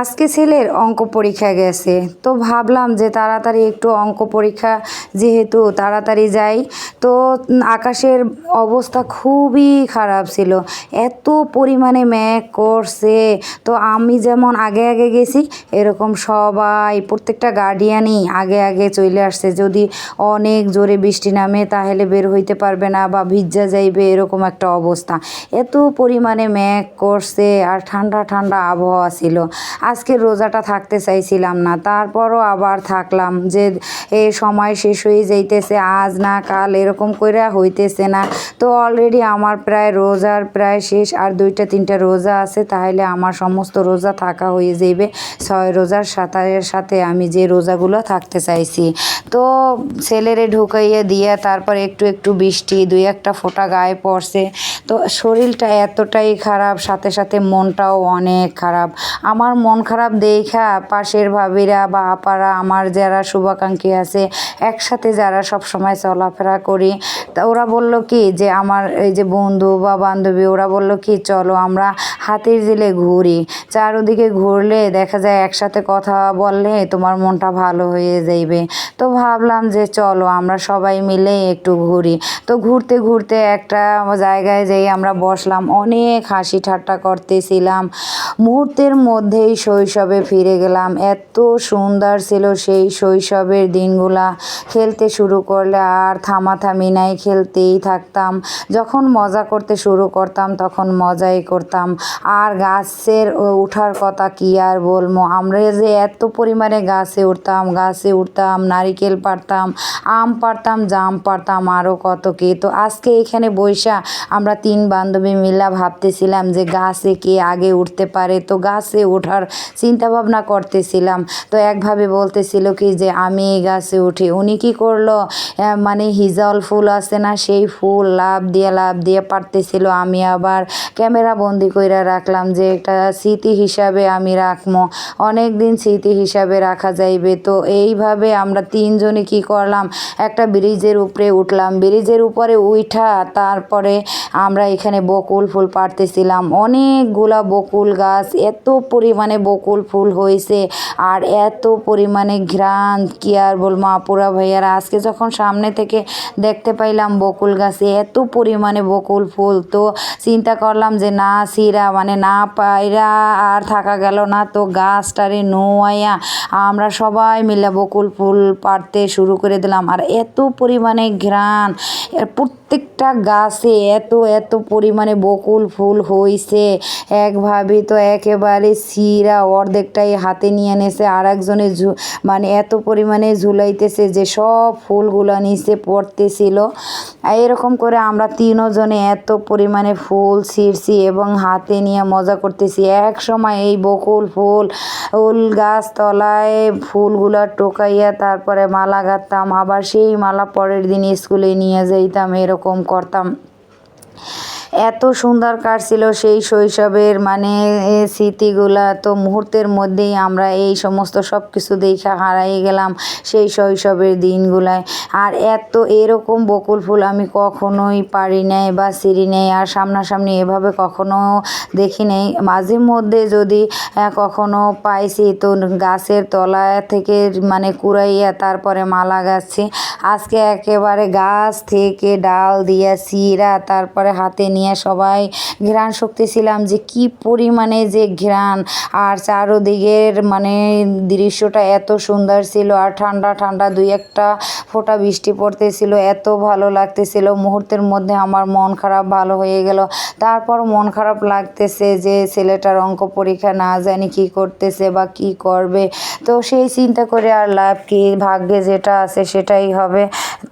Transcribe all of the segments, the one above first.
আজকে ছেলের অঙ্ক পরীক্ষা গেছে, তো ভাবলাম যে তাড়াতাড়ি একটু অঙ্ক পরীক্ষা যেহেতু তাড়াতাড়ি যাই, তো আকাশের অবস্থা খুবই খারাপ ছিল, এত পরিমাণে মেঘ করছে, তো আমি যেমন আগে আগে গেছি, এরকম সবাই, প্রত্যেকটা গার্ডিয়ানই আগে আগে চলে আসছে, যদি অনেক জোরে বৃষ্টি নামে তাহলে বের হইতে পারবে না বা ভিজা যাইবে, এরকম একটা অবস্থা, এত পরিমাণে মেঘ করছে আর ঠান্ডা ঠান্ডা আবহাওয়া ছিল আজকে রোজাটা থাকতে চাইছিলাম না। তারপরও আবার থাকলাম যে, এ সময় শেষ হয়ে যাইতেছে, আজ না কাল এরকম করে হইতেছে না। তো অলরেডি আমার প্রায় রোজার প্রায় শেষ আর দুইটা, তিনটা রোজা আছে তাহলে আমার সমস্ত রোজা থাকা হয়ে যাইবে। ছয় রোজার সাথে সাথে আমি যে রোজাগুলো থাকতে চাইছি। তো ছেলেরে ঢুকাইয়ে দিয়ে তারপর একটু একটু বৃষ্টি, দুই একটা ফোঁটা গায়ে পড়ছে। তো শরীরটা এতটাই খারাপ, সাথে সাথে মনটাও অনেক খারাপ। আমার মন খারাপ দেখা পাশের ভাবিরা বা আপারা আমার যারা শুভাকাঙ্ক্ষী আছে, একসাথে যারা সব সময় চলাফেরা করি। তা ওরা বলল কি যে আমার এই যে বন্ধু বা বান্ধবী, ওরা বলল কি চলো আমরা হাতির জেলে ঘুরি। চারোদিকে ঘুরলে দেখা যায় একসাথে কথা বললে তোমার মনটা ভালো হয়ে যাইবে। তো ভাবলাম যে চলো আমরা সবাই মিলে একটু ঘুরি। তো ঘুরতে ঘুরতে একটা জায়গায় যেই আমরা বসলাম, অনেক হাসি ঠাট্টা করতেছিলাম। মুহূর্তের মধ্যেই শৈশবে ফিরে গেলাম। এত সুন্দর ছিল সেই শৈশবের দিনগুলা। খেলতে শুরু করলে আর থামাথামি নাই, খেলতেই থাকতাম। যখন মজা করতে শুরু করতাম, তখন মজাই করতাম। আর গাছের উঠার কথা কি আর বলব? আমরা যে এত পরিমাণে গাছে উঠতাম গাছে উঠতাম, নারিকেল পারতাম আম পারতাম জাম পারতাম আরও কত কি। তো আজকে এখানে বৈশা আমরা তিন বান্ধবী মিলা ভাবতেছিলাম যে গাছে কে আগে উঠতে পারে। তো গাছে ওঠার চিন্তা ভাবনা করতেছিলাম। তো একভাবে বলতেছিল কি যে, আমি এই গাছে উঠি। উনি কি করল? মানে হিজল ফুল আছে না, সেই ফুল লাভ দিয়ে লাভ দিয়ে পারতেছিল। আমি আবার ক্যামেরা বন্দি কইরা রাখলাম যে একটা স্মৃতি হিসাবে আমি রাখব অনেক দিন স্মৃতি হিসাবে রাখা যাইবে। তো এইভাবে আমরা তিনজনে কি করলাম? একটা ব্রিজের উপরে উঠলাম। ব্রিজের উপরে উঠা তারপরে আমরা এখানে বকুল ফুল পারতেছিলাম অনেকগুলা বকুল গাছ, এত পরিমাণে বকুল ফুল হয়েছে। আর এত পরিমাণে ঘ্রাণ, কি আর বলব, আপুরা ভাইয়ারা, আজকে যখন সামনে থেকে দেখতে পাইলাম বকুল গাছে এত পরিমাণে বকুল ফুল, তো চিন্তা করলাম যে না সিরা মানে না পাইরা আর থাকা গেল না, তো গাছটারে নোয়াইয়া আমরা সবাই মিলে বকুল ফুল পাড়তে শুরু করে দিলাম। আর এত পরিমাণে ঘ্রাণ, এর প্রত্যেকটা গাছে এত এত পরিমাণে বকুল ফুল হইছে। একভাবে তো একেবারে সিরা অর্ধেকটাই হাতে নিয়ে নেছে আর একজনে ঝু- মানে এত পরিমাণে ঝুলাইতেছে যে সব ফুলগুলো নিচে পড়তেছিল। এরকম করে আমরা তিনজনে এত পরিমাণে ফুল ছিঁড়ছি এবং হাতে নিয়ে মজা করতেছি। এক সময় এই বকুল ফুল ফুল গাছ তলায় ফুলগুলো টোকাইয়া তারপরে মালা গাঁথতাম, আবার সেই মালা পরের দিন স্কুলে নিয়ে যাইতাম, এরকম করতাম। এত সুন্দর কাটছিল সেই শৈশবের মানে স্মৃতিগুলা তো মুহূর্তের মধ্যেই আমরা এই সমস্ত সব কিছু দেখা হারাই গেলাম সেই শৈশবের দিনগুলায়। আর এত এরকম বকুল ফুল আমি কখনোই পারি নাই বা সিঁড়ি নেই, আর সামনাসামনি এভাবে কখনো দেখি নেই। মাঝে মধ্যে যদি কখনো পাইছি তো গাছের তলা থেকে মানে কুড়াইয়া তারপরে মালা গাচ্ছি। আজকে একেবারে গাছ থেকে ডাল দিয়া সিরা তারপরে হাতে নিয়ে সবাই ঘ্রাণ শক্তিছিলাম যে কি পরিমাণে যে ঘ্রাণ। আর চারোদিকের মানে দৃশ্যটা এত সুন্দর ছিল আর ঠান্ডা ঠান্ডা দুই একটা ফোঁটা বৃষ্টি পড়তেছিল, এত ভালো লাগতেছিল। মুহূর্তের মধ্যে আমার মন খারাপ ভালো হয়ে গেল। তারপর মন খারাপ লাগতেছে যে ছেলেটার অঙ্ক পরীক্ষা না জানি কি করতেছে বা কি করবে। তো সেই চিন্তা করে আর লাভ কি? ভাগ্যে যেটা আছে সেটাই হবে।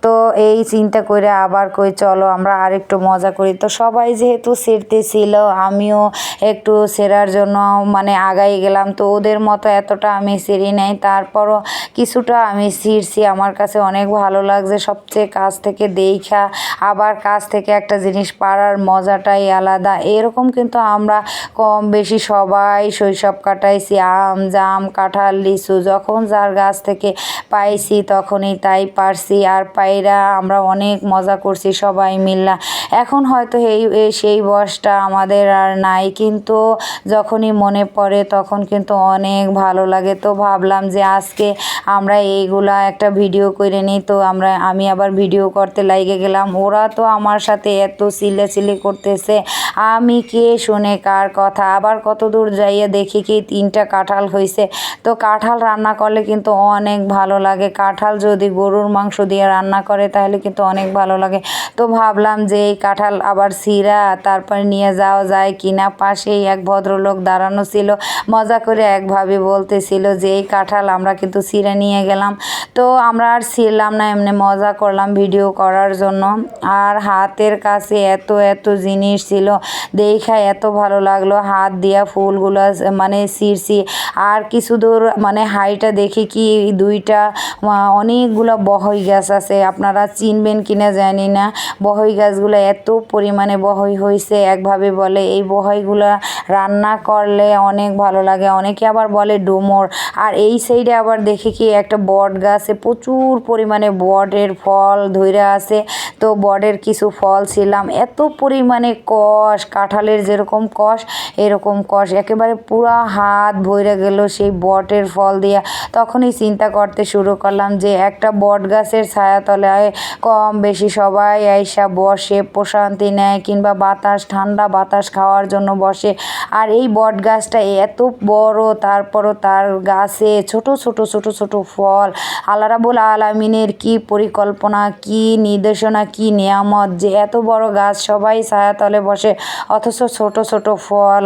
তো এই চিন্তা করে আবার কই, চলো আমরা আরেকটু মজা করি। তো সবাই যেহেতু সেরতেছিল আমিও একটু সেরার জন্য মানে আগাই গেলাম। তো ওদের মতো এতটা আমি সেরি নাই। তারপরও কিছুটা আমি ছিঁড়ছি। আমার কাছে অনেক ভালো লাগছে। সবচেয়ে কাছ থেকে দেখা, আবার কাছ থেকে একটা জিনিস পাড়ার মজাটাই আলাদা। এরকম কিন্তু আমরা কম বেশি সবাই শৈশব কাটাইছি। আম, জাম, কাঁঠাল, লিচু যখন যার গাছ থেকে পাইছি তখনই তাই পারছি। আর পায়রা আমরা অনেক মজা করছি সবাই মিল্লা। এখন হয়তো এই সেই বয়সটা আমাদের আর নাই। কিন্তু যখনই মনে পড়ে তখন কিন্তু অনেক ভালো লাগে। তো ভাবলাম যে আজকে আমরা এইগুলা একটা ভিডিও করে নিই। তো আমরা, আমি আবার ভিডিও করতে লাগে গেলাম। ওরা তো আমার সাথে এত চিল্লাচিল্লি করতেছে। আমি কে শুনে কার কথা? আবার কত দূর যাইয়ে দেখি কি তিনটা কাঁঠাল হয়েছে তো কাঁঠাল রান্না করলে কিন্তু অনেক ভালো লাগে। কাঁঠাল যদি গরুর মাংস দিয়ে রান্না করে তাহলে কিন্তু অনেক ভালো লাগে। তো ভাবলাম যে এই কাঁঠাল আবার সিরা, তারপরে নিয়ে যাওয়া যায় কিনা? পাশেই এক ভদ্রলোক দাঁড়ানো ছিল। মজা করে একভাবে বলতেছিল যে এই কাঁঠাল আমরা কিন্তু সিরা নিয়ে গেলাম। তো আমরা আর ছিলাম না, এমনি মজা করলাম ভিডিও করার জন্য। আর হাতের কাছে এত এত জিনিস ছিল। দেখা এত ভালো লাগল। হাত দিয়া ফুলগুলো মানে ছিঁড়ছি। আর কিছু দূর মানে হাইটা দেখি কি দুইটা অনেকগুলো বহই গাছ আছে। আপনারা চিনবেন কিনা জানি না। বহই গাছগুলো এত পরিমাণে বহই হয়েছে একভাবে বলে। এই বহইগুলো রান্না করলে অনেক ভালো লাগে। অনেকে আবার বলে ডুমুর। আর এই সাইডে আবার দেখি কি একটা বট গাছে প্রচুর পরিমাণে বটের ফল ধইরা আছে। তো বটের কিছু ফল ছিলাম। এত পরিমাণে কষ, কাঁঠালের যেরকম কষ, এরকম কষ। একেবারে পুরা হাত ভরে গেল সেই বটের ফল দিয়া। তখনই চিন্তা করতে শুরু করলাম যে একটা বট গাছের ছায়াতলায় কম বেশি সবাই আইসা বসে, প্রশান্তি নেয় কিংবা বাতাস, ঠান্ডা বাতাস খাওয়ার জন্য বসে। আর এই বট গাছটা এত বড়, তারপরও তার গাছে ছোট ছোট ছোট ছোট ফল। আল্লাহ রাবুল আলমিনের কি পরিকল্পনা, কি নির্দেশনা কি নিয়ামত যে এত বড় গাছ সবাই ছায়াতলে বসে অথচ ছোট ছোট ফল